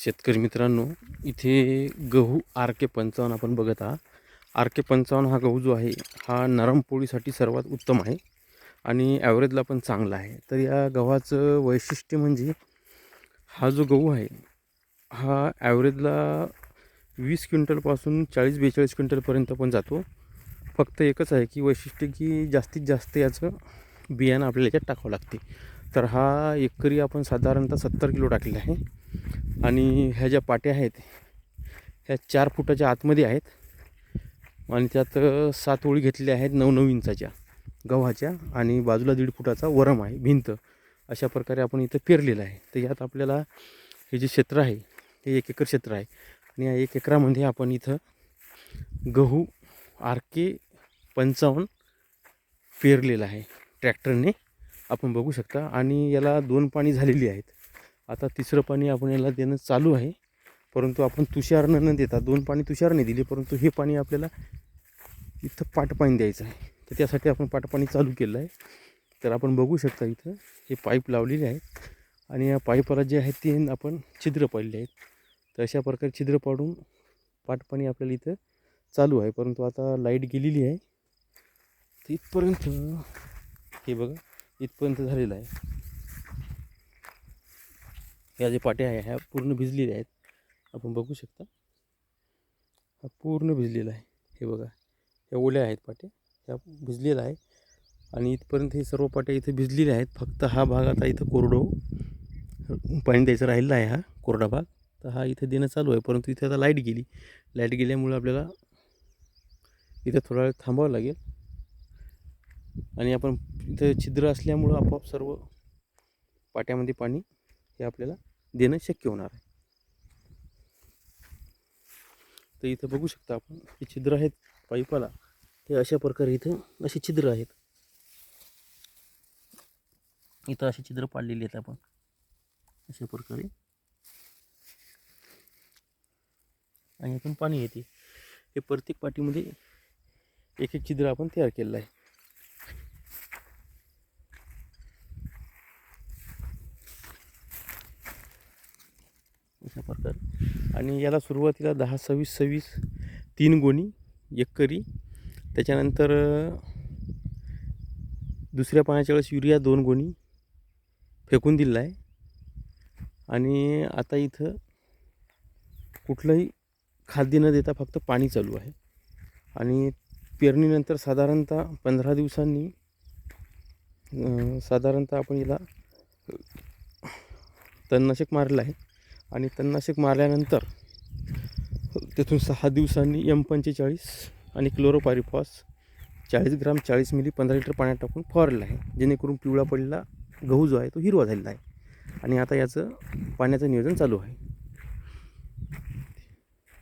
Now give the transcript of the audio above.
शेतकरी मित्रांनो इथे गहू आर के पंचावन्न आपण बघत आहात. आर के पंचावन्न हा गहू जो आहे हा नरम पोळीसाठी सर्वात उत्तम आहे आणि ॲव्हरेजला पण चांगला आहे. तर या गव्हाचं वैशिष्ट्य म्हणजे हा जो गहू आहे हा ॲव्हरेजला वीस क्विंटलपासून चाळीस बेचाळीस क्विंटलपर्यंत पण जातो. फक्त एकच आहे की वैशिष्ट्य की जास्तीत जास्त याचं बियाणं आपल्याला याच्यात टाकावं लागते. तर हा एकरी आपण साधारणतः सत्तर किलो टाकलेला आहे. आणि ह्या ज्या पाट्या आहेत ह्या चार फुटाच्या आतमध्ये आहेत. आणि त्यात सात ओळी घेतलेल्या आहेत नऊ नऊ इंचाच्या गव्हाच्या आणि बाजूला दीड फुटाचा वरम आहे भिंत. अशा प्रकारे आपण इथं पेरलेलं आहे. तर यात आपल्याला हे जे क्षेत्र आहे हे एक एकर क्षेत्र आहे. आणि या एक एकरामध्ये आपण इथं गहू आर के पंचावन्न पेरलेला आहे. ट्रॅक्टरने आपण बघू शकता. आणि याला दोन पाणी झालेली आहेत. आता तिसरं पाणी आपण याला देणं चालू आहे. परंतु आपण तुषारनं न देता दोन पाणी तुषारने दिले परंतु हे पाणी आपल्याला इथं पाटपाणी द्यायचं आहे. तर त्यासाठी आपण पाटपाणी चालू केलं आहे. तर आपण बघू शकता इथं हे पाईप लावलेले आहेत. आणि या पाईपाला जे आहे ते आपण छिद्र पाडले आहेत. तर अशा प्रकारे छिद्र पाडून पाटपाणी आपल्याला इथं चालू आहे. परंतु आता लाइट गेलेली आहे. तर इथपर्यंत हे बघा इथपर्यंत झालेलं आहे. ह्या जे पाट्या आहे ह्या पूर्ण भिजलेल्या आहेत. आपण बघू शकता. हा पूर्ण भिजलेला आहे. हे बघा. ह्या ओल्या आहेत पाट्या ह्या भिजलेल्या आहे. आणि इथपर्यंत हे सर्व पाट्या इथे भिजलेल्या आहेत. फक्त हा भाग आता इथं कोरडो पाणी द्यायचं राहिलेला आहे हा कोरडा भाग. तर हा इथे देणं चालू आहे. परंतु इथे आता लाइट गेली. लाइट गेल्यामुळं आपल्याला इथं थोडा वेळ थांबावं लागेल. आणि आपण इथं छिद्र असल्यामुळं आपोआप सर्व पाट्यामध्ये पाणी हे आपल्याला देणं शक्य होणार आहे. तर इथं बघू शकता आपण हे छिद्र आहेत पाईपाला. ते अशा प्रकारे इथं असे छिद्र आहेत. इथं अशी छिद्र पाडलेली आहेत आपण. अशा प्रकारे. आणि इथून पाणी येते. हे प्रत्येक पाटीमध्ये एक एक छिद्र आपण तयार केलेलं आहे. अशा आणि याला सुरुवातीला दहा सव्वीस सव्वीस तीन गोणी एकरी त्याच्यानंतर दुसऱ्या पाण्याच्या वेळेस युरिया दोन गोणी फेकून दिलेला आहे. आणि आता इथं कुठलंही खाद्य न देता फक्त पाणी चालू आहे. आणि पेरणीनंतर साधारणतः पंधरा दिवसांनी साधारणतः आपण याला तणनाशक मारलं आहे. आणि तणनाशक मारल्यानंतर तिथून सहा दिवसांनी एम पंचेचाळीस आणि क्लोरोपारिफॉस चाळीस ग्राम चाळीस मिली पंधरा लिटर पाण्यात टाकून फवारलेला आहे. जेणेकरून पिवळा पडलेला गहू जो आहे तो हिरवा झालेला आहे. आणि आता याचं पाण्याचं नियोजन चालू आहे.